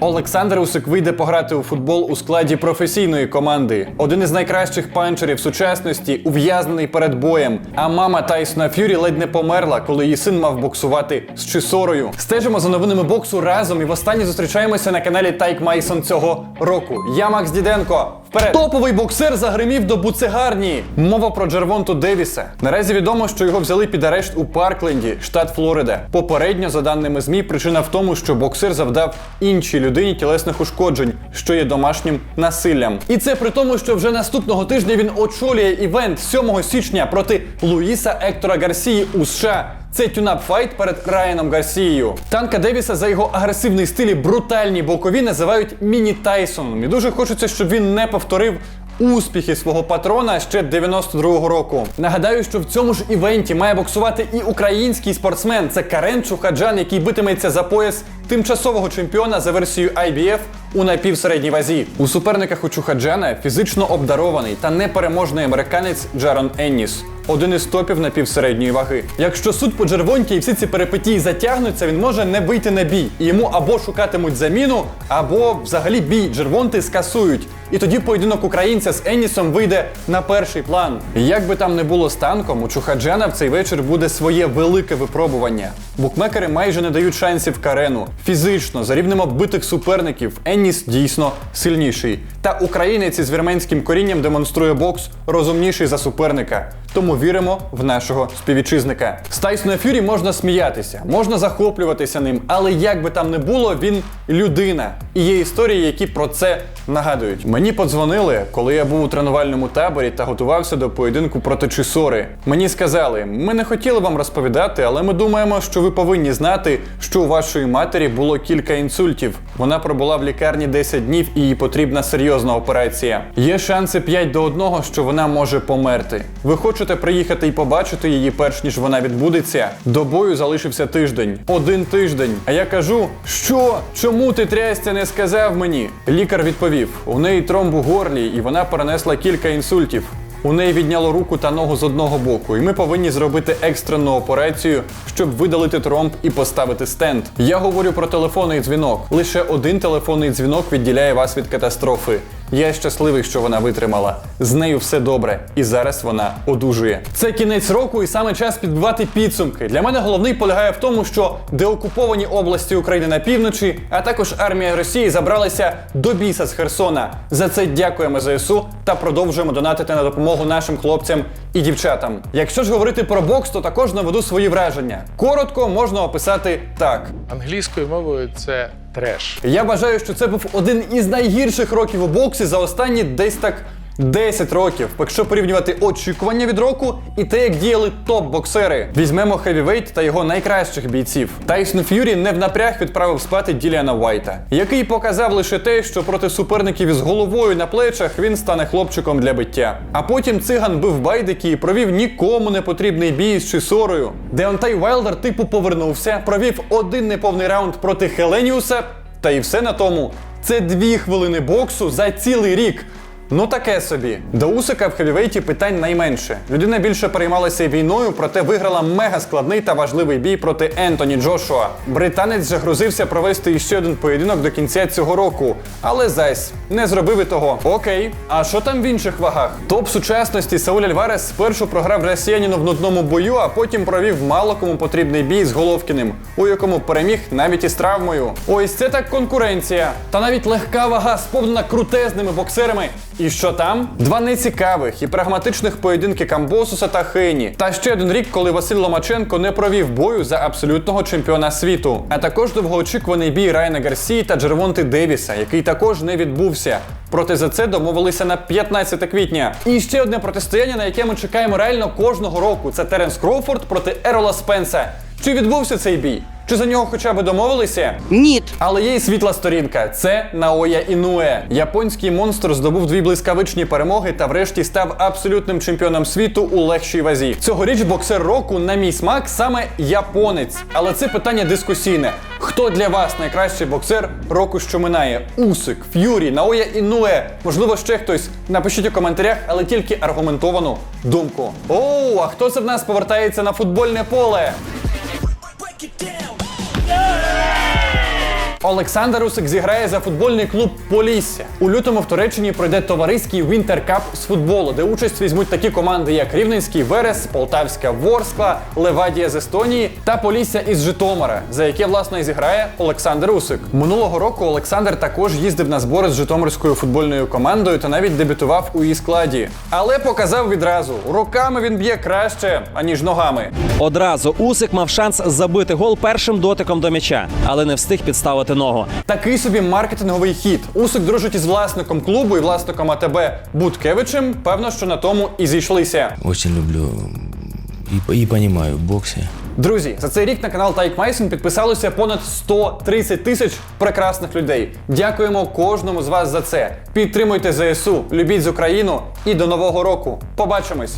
Олександр Усик вийде пограти у футбол у складі професійної команди. Один із найкращих панчерів сучасності, ув'язнений перед боєм. А мама Тайсона Ф'юрі ледь не померла, коли її син мав боксувати з Чисорою. Стежимо за новинами боксу разом і востаннє зустрічаємося на каналі Тайк Майсон цього року. Я Макс Діденко. Вперед! Топовий боксер загримів до буцегарні. Мова про Джервонту Девіса. Наразі відомо, що його взяли під арешт у Паркленді, штат Флорида. Попередньо, за даними ЗМІ, причина в тому, що боксер завдав іншій людині тілесних ушкоджень, що є домашнім насиллям. І це при тому, що вже наступного тижня він очолює івент 7 січня проти Луїса Ектора Гарсії у США. Це тюнап файт перед Райаном Гарсією. Танка Девіса за його агресивний стиль і брутальні бокові називають міні Тайсоном. І дуже хочеться, щоб він не повторив. Успіхи свого патрона ще 92-го року. Нагадаю, що в цьому ж івенті має боксувати і український спортсмен. Це Карен Чухаджан, який битиметься за пояс тимчасового чемпіона за версією IBF у напівсередній вазі. У суперниках у Чухаджана фізично обдарований та непереможний американець Джарон Енніс. Один із топів напівсередньої ваги. Якщо суд по Джервонті і всі ці перипетії затягнуться, він може не вийти на бій. І йому або шукатимуть заміну, або взагалі бій Джервонти скасують. І тоді поєдинок українця з Еннісом вийде на перший план. Як би там не було з танком, у Чухаджана в цей вечір буде своє велике випробування. Букмекери майже не дають шансів Карену. Фізично, за рівнем оббитих суперників, Енніс дійсно сильніший. Та українець із вірменським корінням демонструє бокс розумніший за суперника. Тому віримо в нашого співвітчизника. З Тайсона Фюрі можна сміятися, можна захоплюватися ним, але як би там не було, він людина. І є історії, які про це нагадують. Мені подзвонили, коли я був у тренувальному таборі та готувався до поєдинку проти Чисори. Мені сказали, ми не хотіли вам розповідати, але ми думаємо, що ви повинні знати, що у вашої матері було кілька інсультів. Вона пробула в лікарні 10 днів і їй потрібна серйозна операція. Є шанси 5 до 1, що вона може померти. Ви хочете приїхати і побачити її, перш ніж вона відбудеться? До бою залишився тиждень. Один тиждень. А я кажу: що? Чому ти трясця не сказав мені? Лікар відповів: у неї тромб у горлі, і вона перенесла кілька інсультів. У неї відняло руку та ногу з одного боку, і ми повинні зробити екстрену операцію, щоб видалити тромб і поставити стенд. Я говорю про телефонний дзвінок. Лише один телефонний дзвінок відділяє вас від катастрофи. Я щасливий, що вона витримала. З нею все добре, і зараз вона одужує. Це кінець року, і саме час підбивати підсумки. Для мене головний полягає в тому, що деокуповані області України на півночі, а також армія Росії забралися до біса з Херсона. За це дякуємо ЗСУ та продовжуємо донатити на допомогу нашим хлопцям і дівчатам. Якщо ж говорити про бокс, то також наведу свої враження. Коротко можна описати так. Англійською мовою це треш. Я вважаю, що це був один із найгірших років у боксі за останні десь так 10 років. Якщо порівнювати очікування від року і те, як діяли топ-боксери. Візьмемо хевівейт та його найкращих бійців. Тайсон Ф'юрі не в напряг відправив спати Діліана Уайта, який показав лише те, що проти суперників із головою на плечах він стане хлопчиком для биття. А потім циган бив байдики і провів нікому не потрібний бій з Чисорою. Деонтай Вайлдер типу повернувся, провів один неповний раунд проти Хеленіуса, та і все на тому. Це дві хвилини боксу за цілий рік. Ну таке собі. До Усика в хевівейті питань найменше. Людина більше переймалася війною, проте виграла мега складний та важливий бій проти Ентоні Джошуа. Британець же грозився провести іще один поєдинок до кінця цього року, але зась не зробив і того. Окей, а що там в інших вагах? Топ сучасності Сауль Альварес спершу програв росіянину в нудному бою, а потім провів мало кому потрібний бій з Головкіним, у якому переміг навіть із травмою. Ось це так конкуренція. Та навіть легка вага сповнена крутезними боксерами. І що там? Два нецікавих і прагматичних поєдинки Камбосуса та Хейні. Та ще один рік, коли Василь Ломаченко не провів бою за абсолютного чемпіона світу. А також довгоочікуваний бій Райана Гарсії та Джервонти Девіса, який також не відбувся. Проте за це домовилися на 15 квітня. І ще одне протистояння, на яке ми чекаємо реально кожного року. Це Теренс Кроуфорд проти Ерола Спенса. Чи відбувся цей бій? Чи за нього хоча б домовилися? Ні. Але є й світла сторінка. Це Наоя Інуе. Японський монстр здобув дві блискавичні перемоги та врешті став абсолютним чемпіоном світу у легшій вазі. Цьогоріч боксер року, на мій смак, саме японець. Але це питання дискусійне. Хто для вас найкращий боксер року, що минає? Усик, Ф'юрі, Наоя Інуе. Можливо, ще хтось. Напишіть у коментарях, але тільки аргументовану думку. Оу, а хто це в нас повертається на футбольне поле? Yeah! Олександр Усик зіграє за футбольний клуб Полісся. У лютому в Туреччині пройде товариський Cup з футболу, де участь візьмуть такі команди, як Рівненський Верес, Полтавська Ворскла, Левадія з Естонії та Полісся із Житомира, за яке власне і зіграє Олександр Усик. Минулого року Олександр також їздив на збори з Житомирською футбольною командою та навіть дебютував у її складі. Але показав відразу: руками він б'є краще, аніж ногами. Одразу Усик мав шанс забити гол першим дотиком до м'яча, але не встиг підставити ногу. Такий собі маркетинговий хід. Усик дружить із власником клубу і власником АТБ Буткевичем. Певно, що на тому і зійшлися. Очень люблю и понимаю в боксе. Друзі, за цей рік на канал Тайк Майсон підписалося понад 130 тисяч прекрасних людей. Дякуємо кожному з вас за це. Підтримуйте ЗСУ, любіть з Україну і до нового року. Побачимось!